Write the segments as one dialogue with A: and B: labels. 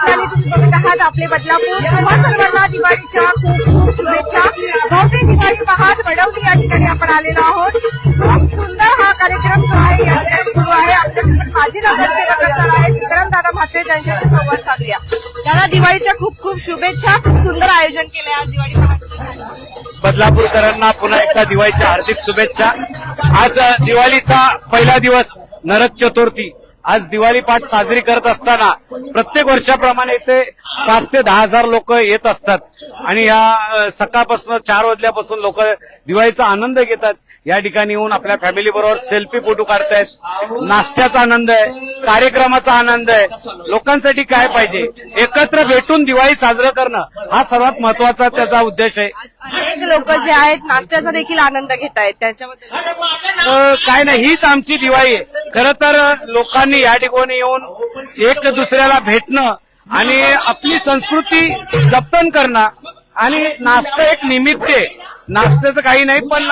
A: मंत्रालय तुम्ही बघत आहात आपले बदलापूर. तुम्हा सर्वांना दिवाळीच्या खूप खूप शुभेच्छा. भव्य दिवाळी पहाट वडवली या ठिकाणी आपण आलेलो आहोत. खूप सुंदर हा कार्यक्रम जो आहे या ठिकाणी सुरू आहे. आपल्यासोबत माजी नगरसेवक असणार आहेत. विक्रम दादा म्हात्रे त्यांच्याशी संवाद साधूया. दादा दिवाळीच्या खूप खूप शुभेच्छा. खूप सुंदर आयोजन केलंय आज दिवाळी पहाटचं
B: बदलापूरकरांना पुन्हा एकदा दिवाळीच्या हार्दिक शुभेच्छा. आज दिवाळीचा पहिला दिवस नरक चतुर्थी. आज दिवाळी पाठ साजरी करत असताना प्रत्येक वर्षाप्रमाणे इथे पाच ते दहा हजार लोक येत असतात. आणि या सकाळपासून चार वाजल्यापासून लोक दिवाळीचा आनंद घेतात. या ठिकाणी येऊन आपल्या फॅमिली बरोबर सेल्फी फोटो काढतायत. नाश्त्याचा आनंद आहे कार्यक्रमाचा आनंद आहे. लोकांसाठी काय पाहिजे? एकत्र भेटून दिवाळी साजरं करणं हा सर्वात महत्त्वाचा त्याचा उद्देश आहे.
A: अनेक लोक जे आहेत नाश्त्याचा देखील आनंद घेत आहेत त्याच्याबद्दल
B: काय नाही हीच आमची दिवाळी आहे. खरं तर लोकांनी या ठिकाणी येऊन एक दुसऱ्याला भेटणं आणि आपली संस्कृती जतन करणं आणि नाश्ता एक निमित्त आहे. नाश्त्याचं काही नाही पण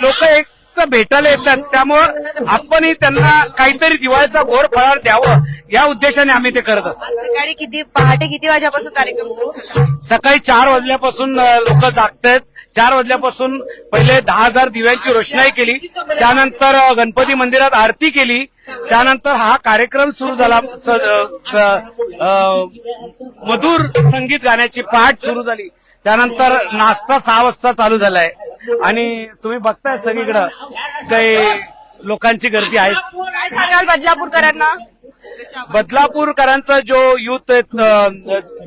B: लोक एक तर भेटायला येतात. त्यामुळं आपणही त्यांना काहीतरी दिवाळीचा गोड फळार द्यावं. या उद्देशाने आम्ही ते करत असतो.
A: सकाळी किती पहाटे किती वाजेपासून कार्यक्रम सुरू?
B: सकाळी चार वाजल्यापासून लोक जागतायत चार वाजल्यापासून पहिले दहा हजार दिव्यांची रोषणाई केली. त्यानंतर गणपती मंदिरात आरती केली. त्यानंतर हा कार्यक्रम सुरू झाला. मधुर संगीत गाण्याची पाठ सुरू झाली. त्यानंतर नाश्ता सहा वाजता चालू झालाय. आणि तुम्ही बघताय सगळीकडं काही लोकांची गर्दी आहे.
A: सांगाल बदलापूरकरांना?
B: बदलापूरकरांचा जो युथ आहेत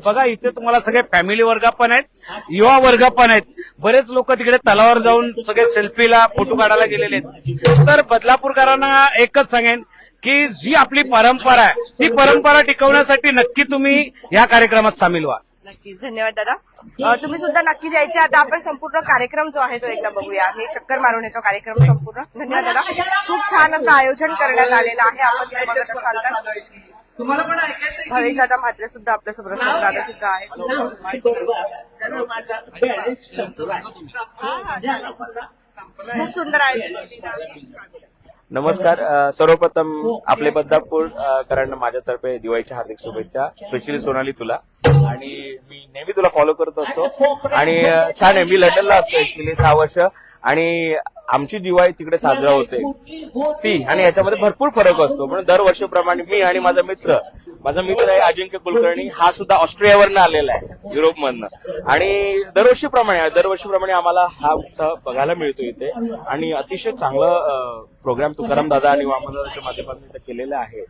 B: बघा इथे तुम्हाला सगळे फॅमिली वर्ग पण आहेत युवा वर्ग पण आहेत. बरेच लोक तिकडे तलावर जाऊन सगळे सेल्फीला फोटो काढायला गेलेले आहेत. तर बदलापूरकरांना एकच सांगेन की जी आपली परंपरा आहे ती परंपरा टिकवण्यासाठी नक्की तुम्ही या कार्यक्रमात सामील व्हा.
A: नक्कीच धन्यवाद दादा. तुम्ही सुद्धा नक्की द्यायचे आता आपण संपूर्ण कार्यक्रम जो आहे तो एकदा बघूया. मी चक्कर मारून येतो कार्यक्रम संपूर्ण. धन्यवाद दादा. खूप छान असं आयोजन करण्यात आलेलं आहे. आपण जर बघत असाल तर भवेश दादा म्हात्रे सुद्धा आपल्यासोबत असतात. दादा सुद्धा आहे. खूप सुंदर आहे.
C: नमस्कार सर्वप्रथम आपले बदलापूर अ, करांना माझ्यातर्फे दिवाळीच्या हार्दिक शुभेच्छा स्पेशली सोनाली तुला. आणि मी नेहमी तुला फॉलो करत असतो. आणि छान आहे. मी लंडनला असतो ऍक्च्युली सहा वर्ष. आणि आमची दिवाळी तिकडे साजरा होते. ती आणि याच्यामध्ये भरपूर फरक असतो. पण दरवर्षीप्रमाणे मी आणि माझा मित्र माझा मित्र आहे अजिंक्य कुलकर्णी हा सुद्धा ऑस्ट्रेलियावरनं आलेला आहे युरोपमधनं. आणि दरवर्षीप्रमाणे दरवर्षीप्रमाणे आम्हाला हा उत्साह बघायला मिळतो इथे. आणि अतिशय चांगलं प्रोग्राम तुकाराम दादा आणि वामनदादाच्या माध्यमातून इथं केलेलं आहे.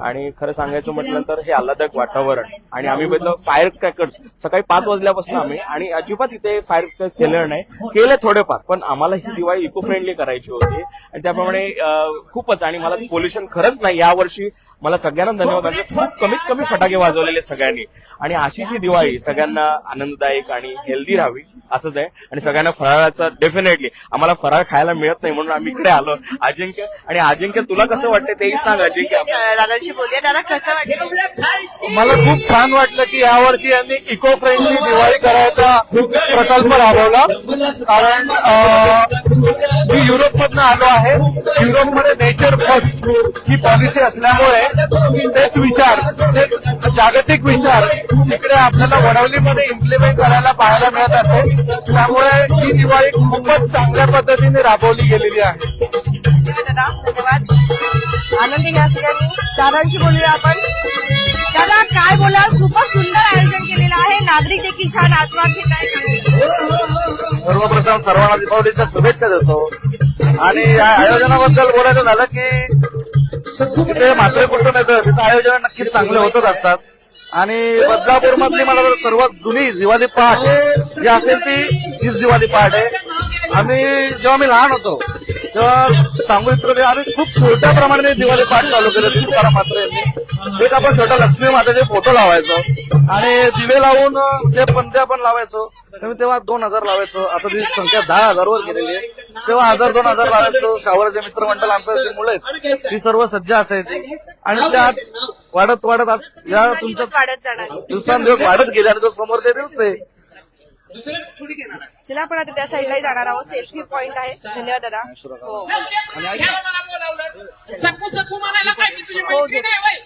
C: आणि खरं सांगायचं म्हटलं तर हे आल्हादक वातावरण. आणि आम्ही बघितलं फायर क्रॅकर्स सकाळी पाच वाजल्यापासून आम्ही आणि अजिबात इथे फायर क्रॅक केलं नाही. केलं थोडेफार पण आम्हाला ही दिवाळी इको फ्रेंडली करायची होती. आणि त्याप्रमाणे खूपच आणि मला पोल्युशन खरंच नाही. यावर्षी मला सगळ्यांना धन्यवाद म्हणजे खूप कमीत कमी फटाके वाजवलेले सगळ्यांनी. आणि अशीच ही दिवाळी सगळ्यांना आनंददायक आणि हेल्दी राहावी असंच आहे. आणि सगळ्यांना फराळाचं डेफिनेटली आम्हाला फराळ खायला मिळत नाही म्हणून आम्ही इकडे आलो. अजिंक्य आणि अजिंक्य तुला कसं वाटतं तेही सांग अजिंक्य
A: अ, बोलूया. दादा कसं वाटेल
D: मला खूप छान वाटलं की यावर्षी यांनी इको फ्रेंडली दिवाळी करायचा प्रकल्प राबवला. कारण मी मी युरोपमधनं आलो आहे. युरोपमध्ये नेचर फर्स्ट ही पॉलिसी असल्यामुळे तेच विचार तेच जागतिक विचार इकडे आपल्याला वडवलीमध्ये इम्प्लिमेंट करायला पाहायला मिळत असेल त्यामुळे ही दिवाळी खूपच चांगल्या पद्धतीने राबवली गेलेली आहे.
A: धन्यवाद. आनंदी घ्या सगळ्यांनी. दादांशी बोलूया आपण. दादा काय बोलाल? खूपच सुंदर आयोजन केलेलं आहे. नागरिक देखील छान आस्वाद घेत आहे
D: सर्वप्रथम सर्वांना दीपावलीच्या शुभेच्छा देतो. आणि या आयोजनाबद्दल बोलायचं झालं की तिथे म्हात्रे कुटुंब येतं तिथं आयोजन नक्कीच चांगले होतच असतात. आणि बदलापूर मधली मला सर्वात जुनी दिवाळी पहाट जी असेल ती तीच दिवाळी पहाट आहे. आम्ही जेव्हा मी लहान होतो तेव्हा सांगू इच्छितो की आम्ही खूप छोट्या प्रमाणाने दिवाळी पहाट चालू केली तुकाराम म्हात्रे यांनी एक आपण छोट्या लक्ष्मी माताचे फोटो लावायचो. आणि दिवे लावून जे पंत्या पण लावायचो तेव्हा दोन हजार लावायचो. आता ती संख्या दहा हजारवर गेलेली आहे. तेव्हा हजार दोन हजार लावायचो. शावराचे मित्रमंडळ आमचं जे मुलं आहेत. ती सर्व सज्ज असायची. आणि ते आज वाढत वाढत आज या तुमच्या
A: दिवस वाढत जाणार
D: दिवसांदिवस वाढत गेले आणि तो समोर ते दिसते
A: चला आपण आता त्या साईडलाही जाणार आहोत. सेल्फी पॉइंट आहे. धन्यवाद दादा. हो.
E: सकू सकू म्हणायला काय मी तुझी
A: हो,
E: मैत्रीण आहे.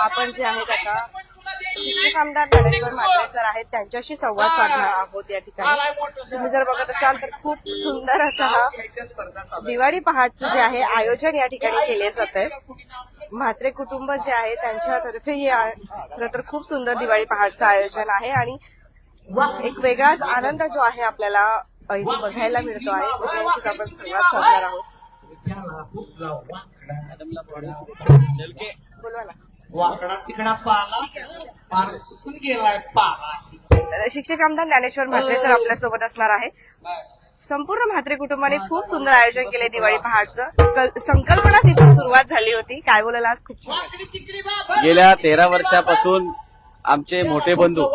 A: आपण जे आहेत आता शिक्षक आमदार ज्ञानेश्वर म्हात्रे सर आहेत त्यांच्याशी संवाद साधणार आहोत या ठिकाणी. तुम्ही जर बघत असाल तर खूप सुंदर असा हा दिवाळी पहाटचं जे आहे आयोजन या ठिकाणी केले जात आहे. म्हात्रे कुटुंब जे आहे त्यांच्यातर्फे हे खरं तर खूप सुंदर दिवाळी पहाटचं आयोजन आहे आणि एक वेगळाच आनंद जो आहे आपल्याला बघायला मिळतो आहे. त्यांच्याशीच आपण संवाद साधणार आहोत.
F: वाकडा तिकडा पाला पार सुकून गेलाय पाला.
A: तर शिक्षक आमदार ज्ञानेश्वर म्हात्रे सर आपल्यासोबत असणार आहे संपूर्ण म्हात्रे कुटुंबाने खूप सुंदर आयोजन केले दिवाळी पहाटचं. कल- संकल्पनाच इथून सुरुवात झाली होती. काय बोलायला आज? खूप छान.
E: गेल्या तेरा वर्षापासून आमचे मोठे बंधू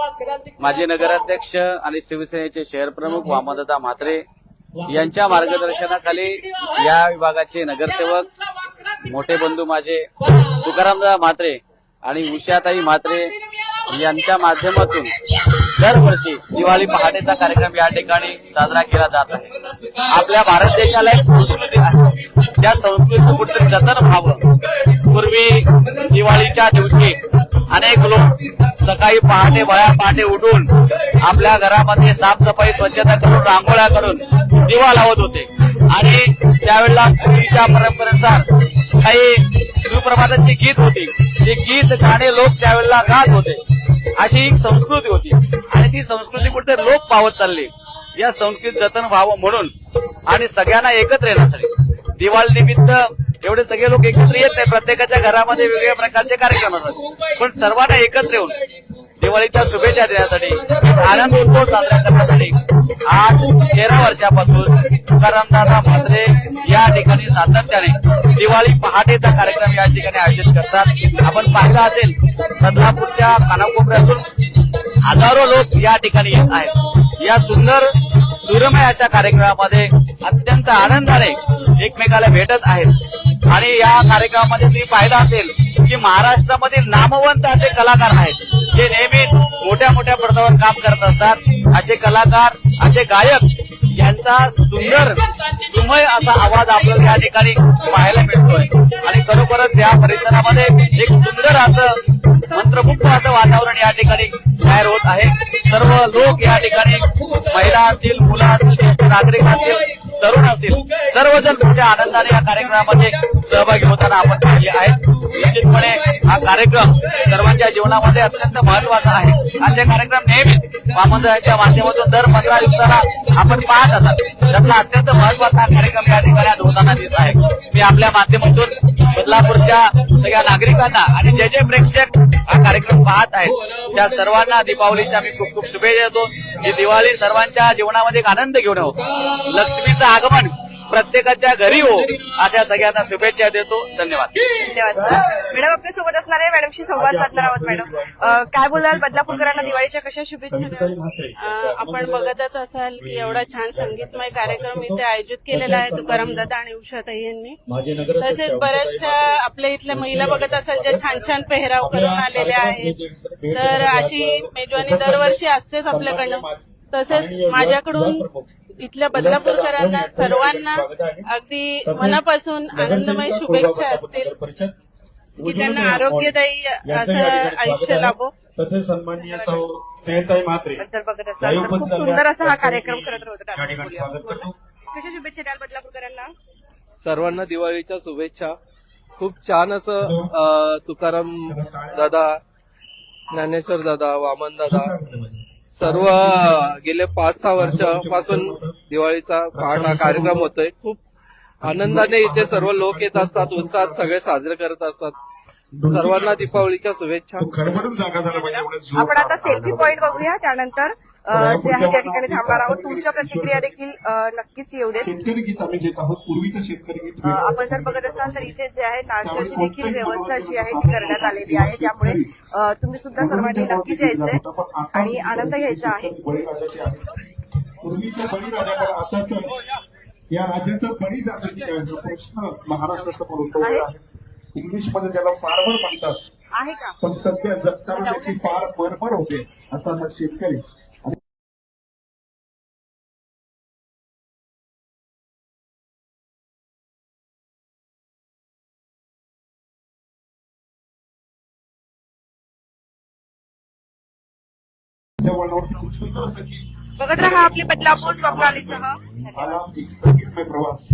E: माजी नगराध्यक्ष आणि शिवसेनेचे शहर प्रमुख वामनदादा म्हात्रे यांच्या मार्गदर्शनाखाली या विभागाचे नगरसेवक मोठे बंधू माझे तुकारामदादा म्हात्रे आणि उषाताई म्हात्रे यांच्या माध्यमातून दरवर्षी दिवाळी पहाटेचा कार्यक्रम या ठिकाणी साजरा केला जात आहे. आपल्या भारत देशाला एक संस्कृती आहे. त्या संस्कृतीचं कुठेतरी जतन व्हावं. पूर्वी दिवाळीच्या दिवशी अनेक लोक सकाळी पहाटे वया पहाटे उठून आपल्या घरामध्ये साफसफाई स्वच्छता करून रांगोळ्या करून दिवा लावत होते. आणि त्यावेळेला पूर्वीच्या परंपरेनुसार काही सुप्रभाताची गीत होती. ते गीत गाणे लोक त्यावेळेला गात होते. अशी एक संस्कृती होती. आणि ती संस्कृती कुठे लोक पावत चालली. या संस्कृती जतन व्हावं म्हणून आणि सगळ्यांना एकत्र येण्यासाठी दिवाळी निमित्त एवढे सगळे लोक एकत्र येत नाही. प्रत्येकाच्या घरामध्ये वेगवेगळ्या प्रकारचे कार्यक्रम असतात. पण सर्वांना एकत्र येऊन दिवाळीच्या शुभेच्छा देण्यासाठी आनंद उत्सव साजरा करण्यासाठी आज तेरा वर्षापासून तुकारामदादा म्हात्रे या ठिकाणी सातत्याने दिवाळी पहाटेचा कार्यक्रम या ठिकाणी आयोजित करतात. आपण पाहिलं असेल बदलापूरच्या कानाकोपऱ्यातून हजारो लोक या ठिकाणी येत आहेत. या सुंदर सुरमय अशा कार्यक्रमामध्ये अत्यंत आनंदाने एकमेकाला भेटत आहेत. आणि या कार्यक्रमामध्ये तुम्ही पाहिलं असेल की महाराष्ट्रामधील नामवंत असे कलाकार आहेत जे नेहमी पडद्यावर काम करत असतात. असे कलाकार असे गायक यांचा सुंदर सुमय असा आवाज आपल्याला या ठिकाणी पाहायला मिळतोय. आणि खरोखरच या परिसरामध्ये एक सुंदर असं मंत्रमुक्त असं वातावरण या ठिकाणी तयार होत आहे. सर्व लोक या ठिकाणी महिला असतील मुलं असतील ज्येष्ठ नागरिक असतील तरुण असतील. सर्वजण मोठ्या आनंदाने या कार्यक्रमामध्ये सहभागी होताना आपण पाहिले आहेत निश्चितपणे हा कार्यक्रम सर्वांच्या जीवनामध्ये अत्यंत महत्त्वाचा आहे. असे कार्यक्रम नेहमी महामंडळाच्या माध्यमातून दर पंधरा दिवसाला आपण पाहत असाल त्यातला अत्यंत महत्त्वाचा कार्यक्रम या ठिकाणी होताना दिसत आहे. मी आपल्या माध्यमातून बदलापूरच्या सगळ्या नागरिकांना आणि जे जे प्रेक्षक हा कार्यक्रम पाहत आहेत. त्या सर्वांना दीपावलीच्या मी खूप खूप शुभेच्छा देतो. ही दिवाळी सर्वांच्या जीवनामध्ये एक आनंद घेऊन हो लक्ष्मीचं आगमन प्रत्येकाच्या घरी हो. अशा सगळ्यांना शुभेच्छा देतो. धन्यवाद.
A: धन्यवाद सर. मॅडम आपल्यासोबत असणार आहे मॅडमशी संवाद साधणार आहोत मॅडम. अ, काय बोलाल? बदलापूरकरांना दिवाळीच्या कशा शुभेच्छा द्याल?
G: अ, आपण बघतच असाल की एवढा छान संगीतमय कार्यक्रम इथे आयोजित केलेला आहे तुकाराम दादा आणि उषाताई यांनी. तसेच बऱ्याचशा आपल्या इथल्या महिला बघत असाल ज्या छान छान पेहराव करून आलेल्या आहेत. तर अशी मेजवानी दरवर्षी असतेच आपल्याकडनं. तसेच माझ्याकडून इथल्या बदलापूरकरांना सर्वांना अगदी मनापासून आनंदमय शुभेच्छा असतील की त्यांना आरोग्यदायी असं आयुष्य लाभो.
H: तसेच सन्माननीय सौ स्नेहताई म्हात्रे
A: जर बघत असाल तर खूप सुंदर असा हा कार्यक्रम
H: करतो
A: कशा शुभेच्छा द्याल बदलापूरकरांना?
I: सर्वांना दिवाळीच्या शुभेच्छा. खूप छान असं तुकाराम दादा ज्ञानेश्वर दादा वामन दादा सर्व गेले पाच सहा वर्षापासून दिवाळीचा पहाट हा कार्यक्रम होतोय. खूप आनंदाने इथे सर्व लोक येत असतात उत्साहात सगळे साजरे करत असतात. सर्वांना दीपावलीच्या शुभेच्छा.
A: आपण आता सेल्फी पॉइंट बघूया. त्यानंतर जे आहे त्या ठिकाणी थांबणार आहोत. तुमच्या प्रतिक्रिया देखील नक्कीच येऊ देत.
H: शेतकरी गीत आम्ही घेत आहोत. पूर्वीचं शेतकरी गीत
A: अ, आपण जर बघत असाल तर इथे जे आहे नाश्त्याची देखील व्यवस्था जी आहे ती करण्यात आलेली आहे. त्यामुळे तुम्ही सुद्धा सर्वांनी नक्कीच यायचंय आणि आनंद घ्यायचा आहे.
H: या राज्याचं बळी जातं प्रश्न महाराष्ट्राचा इंग्लिशमध्ये त्याला फार्मर म्हणतात पण सध्या जगताना त्याची फार बरबर होते असा हा शेतकरी.
A: बघत राहा आपले बदलापूर स्वप्नालीसह
H: मला एक संगीतमय प्रवास.